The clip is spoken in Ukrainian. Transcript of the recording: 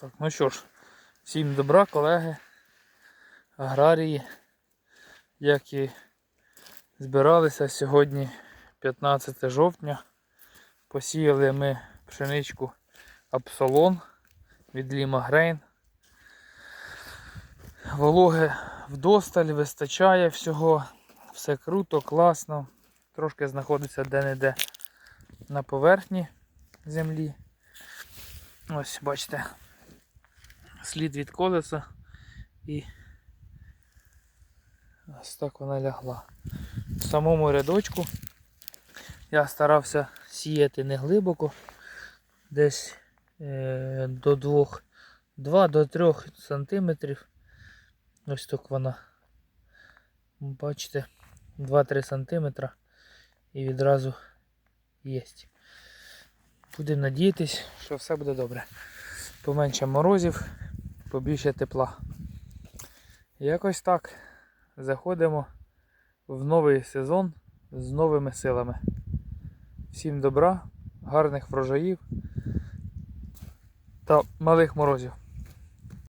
Так, ну що ж, всім добра, колеги, аграрії, як і збиралися сьогодні 15 жовтня. Посіяли ми пшеничку Апсолон від Ліма Грейн. Вологи вдосталь, вистачає всього, все круто, класно. Трошки знаходиться де-не-де на поверхні землі. Ось, бачите, слід від колеса і ось так вона лягла. В самому рядочку я старався сіяти не глибоко, десь е, до 2, 2 до 3 сантиметрів. Ось так вона. Бачите, 2-3 сантиметра і відразу є. Будемо надіятись, що все буде добре. Поменше морозів, побільше тепла. Якось так. Заходимо в новий сезон з новими силами. Всім добра, гарних врожаїв та малих морозів.